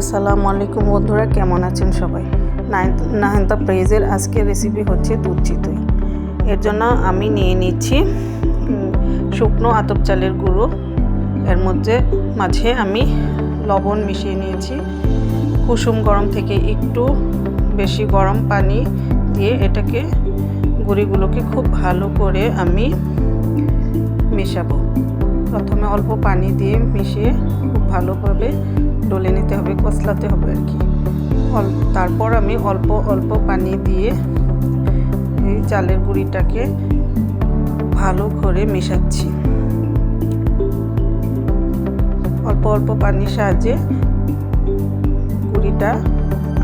আসসালামু আলাইকুম বন্ধুরা, কেমন আছেন সবাই? নাহেন্তা প্রেজের আজকের রেসিপি হচ্ছে দুধ চিতই। এর জন্য আমি নিয়ে নিচ্ছি শুকনো আতপ চালের গুঁড়ো। এর মধ্যে মাঝে আমি লবণ মিশিয়ে নিয়েছি। কুসুম গরম থেকে একটু বেশি গরম পানি দিয়ে এটাকে গুঁড়িগুলোকে খুব ভালো করে আমি মেশাবো। প্রথমে অল্প পানি দিয়ে মিশিয়ে খুব ভালোভাবে ডলে নিতে হবে কচলাতে হবে আর কি। তারপর আমি অল্প অল্প পানি দিয়ে এই চালের গুঁড়িটাকে ভালো করে মেশাচ্ছি। অল্প অল্প পানির সাহায্যে গুঁড়িটা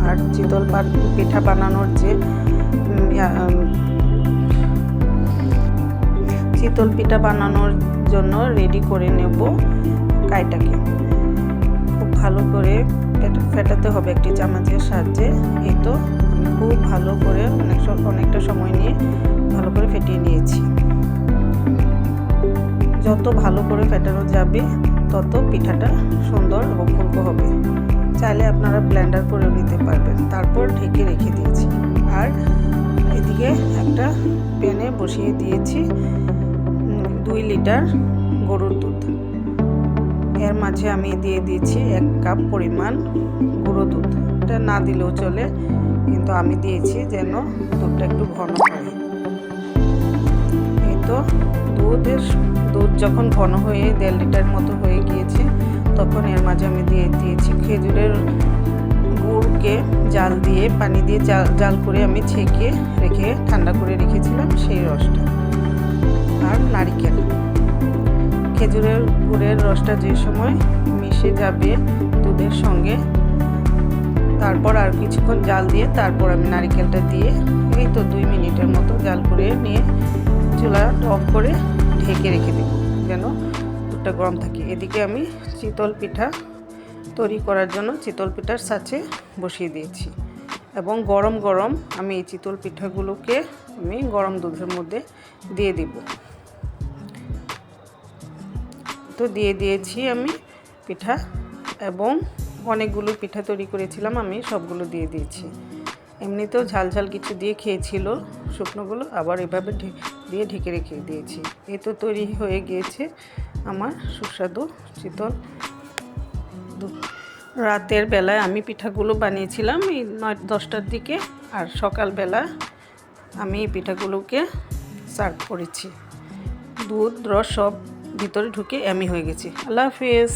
আর চিতল পিঠা বানানোর যে চিতল পিঠা বানানোর জন্য রেডি করে নেব কাইটাকে। ভালো করে ফেট- ফেটাতে হবে একটি চামচের সাহায্যে। এই তো আমি খুব ভালো করে অনেক অনেকটা সময় নিয়ে ভালো করে ফেটিয়ে নিয়েছি। যত ভালো করে ফেটানো যাবে, তত পিঠাটা সুন্দর এবং ফুলকো হবে। চাইলে আপনারা ব্লেন্ডার করেও নিতে পারবেন। তারপর ঢেকে রেখে দিয়েছি। আর এদিকে একটা প্যানে বসিয়ে দিয়েছি দুই লিটার গরুর দুধ। এর মাঝে আমি দিয়ে দিয়েছি এক কাপ পরিমাণ গুঁড়ো দুধ। এটা না দিলেও চলে, কিন্তু আমি দিয়েছি যেন দুধটা একটু ঘন হয়। এই তো দুধের দুধ যখন ঘন হয়ে দেড় লিটার মতো হয়ে গিয়েছে, তখন এর মাঝে আমি দিয়ে দিয়েছি খেজুরের গুড়কে জাল দিয়ে, পানি দিয়ে জাল জাল করে আমি ছেঁকে রেখে ঠান্ডা করে রেখেছিলাম সেই খেজুরের গুড়ের রসটা যে সময় মিশে যাবে দুধের সঙ্গে, তারপর আর কিছুক্ষণ জাল দিয়ে তারপর আমি নারিকেলটা দিয়ে এই তো দুই মিনিটের মতো জাল করে নিয়ে চুলা অফ করে ঢেকে রেখে দেব যেন দুধটা গরম থাকে। এদিকে আমি চিতল পিঠা তৈরি করার জন্য চিতল পিঠার সাথে বসিয়ে দিয়েছি এবং গরম গরম আমি এই চিতল পিঠাগুলোকে আমি গরম দুধের মধ্যে দিয়ে দেবো। তো দিয়ে দিয়েছি আমি পিঠা এবং অনেকগুলো পিঠা তৈরি করেছিলাম, আমি সবগুলো দিয়ে দিয়েছি। এমনিতেও ঝাল ঝাল কিছু দিয়ে খেয়েছিল শুকনোগুলো, আবার এভাবে দিয়ে ঢেকে রেখে দিয়েছি। এ তো তৈরি হয়ে গিয়েছে আমার সুস্বাদু শীতল রাতের বেলায় আমি পিঠাগুলো বানিয়েছিলাম এই নয়, দশটার দিকে, আর সকালবেলা আমি এই পিঠাগুলোকে সার্ভ করেছি। দুধ, রস সব ভিতরে ঢুকে আমি হয়ে গেছি। আল্লাহ হাফিজ।